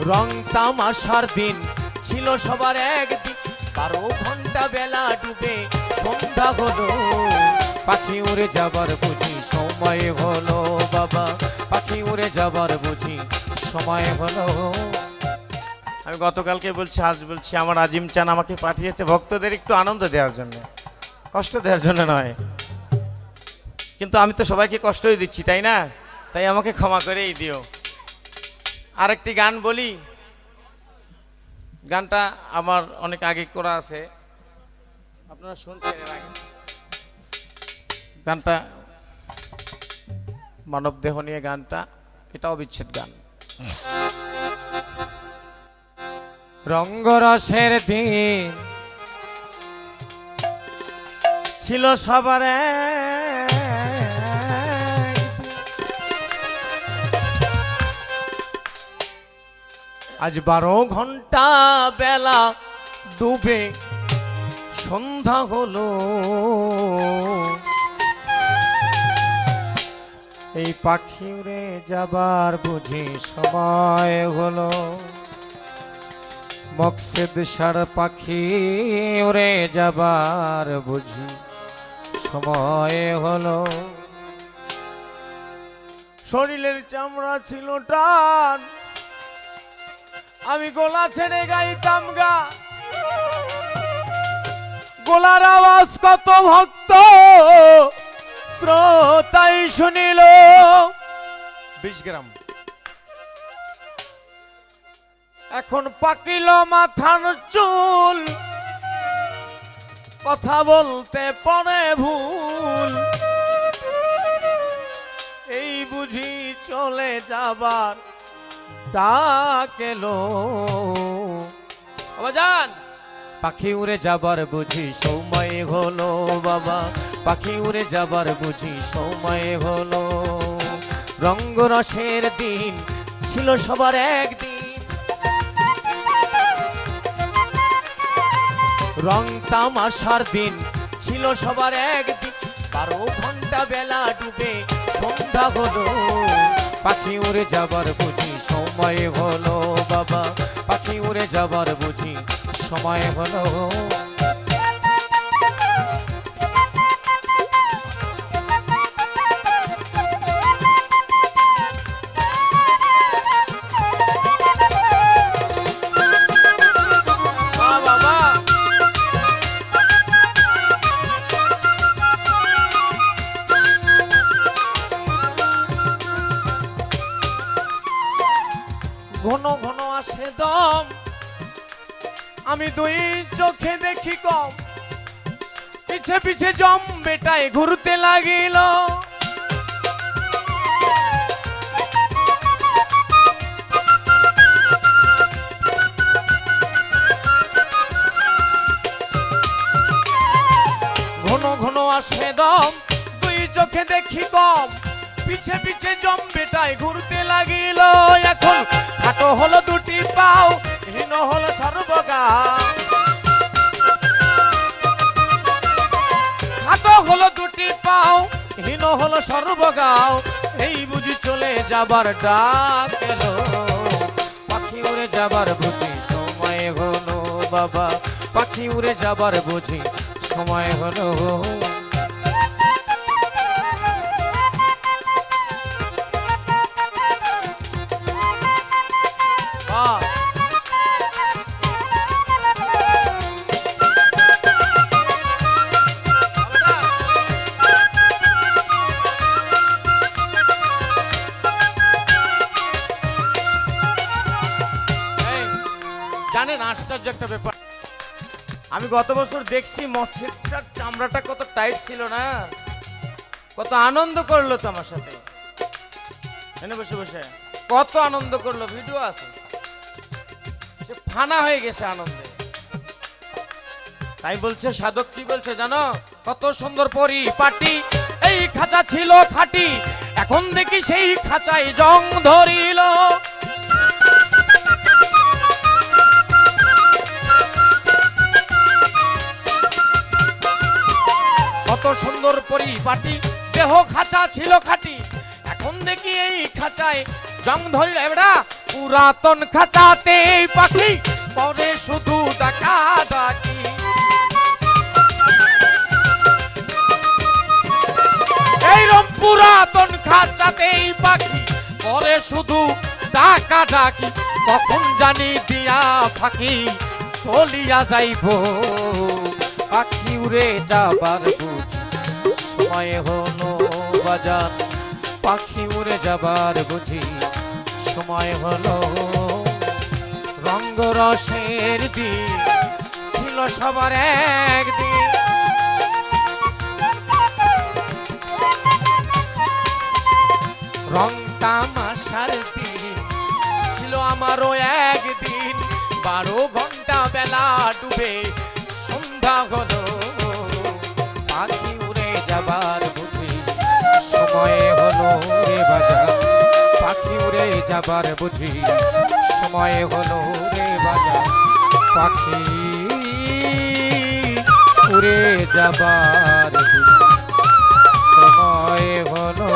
রং তামাশার দিন ছিল সবার একদিন। বারো ঘণ্টা বেলা ডুবে সন্ধ্যা হলো। পাখি উড়ে যাবার বুঝি সময় হলো, বাবা। পাখি উড়ে যাবার বুঝি সময় হলো। আমি গতকালকে বলছি, আজ বলছি, আমার আজিম চান আমাকে পাঠিয়েছে ভক্তদের একটু আনন্দ দেওয়ার জন্য। কষ্ট দেওয়ার জন্য নয়। কিন্তু আমি তো সবাইকে কষ্টই দিচ্ছি, তাই না? তাই আমাকে ক্ষমা করেই দিও। আরেকটি গান বলি। গানটা আমার অনেক আগে করা আছে। আপনারা শুনছেন এর আগে। গানটা মানব দেহ নিয়ে গানটা এটা অবিচ্ছেদ গান। রঙ্গরসের দিন ছিল সবার আজ বারো ঘণ্টা বেলা ডুবে সন্ধ্যা হলো। এই পাখি উড়ে যাবার বুঝি সময় হলো। মকসেদ সার পাখি উড়ে যাবার বুঝি সময় হলো। শরীরের চামড়া ছিল টান আমি গোলা ছেড়ে গাইতাম গা। গোলার আওয়াজ কত ভক্ত, শ্রোতাই শুনিল। বিশ গ্রাম। এখন পাকিল মাথার চুল, কথা বলতে পড়ে ভুল। এই বুঝি চলে যাবার ডাক এলো যান। পাখি উড়ে যাবার বুঝি সময় হলো, বাবা। পাখি উড়ে যাবার বুঝি সময় হলো। রঙ্গরসের দিন ছিল সবার একদিন। রং তামাশার দিন ছিল সবার একদিন। বারো ঘণ্টা বেলা ডুবে সন্ধ্যা হলো। পাখি উড়ে যাবার বুঝি সময় হলো বাবা। পাখি উড়ে যাবার বুঝি সময় হলো ঘন ঘন আসে দম। আমি দুই চোখে দেখি কম। পিছে পিছে জম বেটায় ঘুরতে লাগিল। ঘন ঘন আসে দম। দুই চোখে দেখি কম। পিছে পিছে জম বেটায় ঘুরতে লাগিল। এখন খাটো হলো দুটি পাও, হীন হলো সর্বগা। খাটো হলো দুটি পাও, হীন হলো সর্বগাও। এই বুঝি চলে যাবার ডাক এলো। পাখি উড়ে যাবার বুঝি সময় হলো বাবা। পাখি উড়ে যাবার বুঝি সময় হলো। আশ্চর্য একটা ব্যাপার। আমি গত বছর দেখছি মৎস্যটার চামড়াটা কত টাইট ছিল না। কত আনন্দ করল তো আমার সাথে। এনে বসে বসে। কত আনন্দ করল, ভিডিও আছে। সে ফানা হয়ে গেছে আনন্দে। তাই বলছে, সাধক কি বলছে জানো? কত সুন্দর পরি পাটি এই খাঁচা ছিল খাটি। এখন দেখি সেই খাঁচায় জং ধরিল। পরিপাটি, দেহ খাঁচা ছিল খাটি। এখন দেখি এই খাঁচায় জং ধরিল। এবড়া পুরাতন খাঁচাতে পাখি, পরে শুধু ডাকা ডাকি। এইরম পুরাতন খাঁচাতে পাখি, পরে শুধু ডাকা ডাকি। কখন জানি দিয়া ফাঁকি চলিয়া যাইব। পাখি উড়ে যাবার বুঝি সময় হলো বাজার, পাখি উড়ে যাবার বুঝি সময় হলো। রঙ্গরসের দিন ছিল সবার একদিন। রং তামাশার দিন ছিল আমারও একদিন। বারো ঘণ্টা বেলা ডুবে সন্ধ্যা হলো। পাখি সময়ে হলো রে বাজা পাখি উড়ে যাবার বুঝি, সময়ে হলো রে বাজা পাখি উড়ে যাবার সময় হলো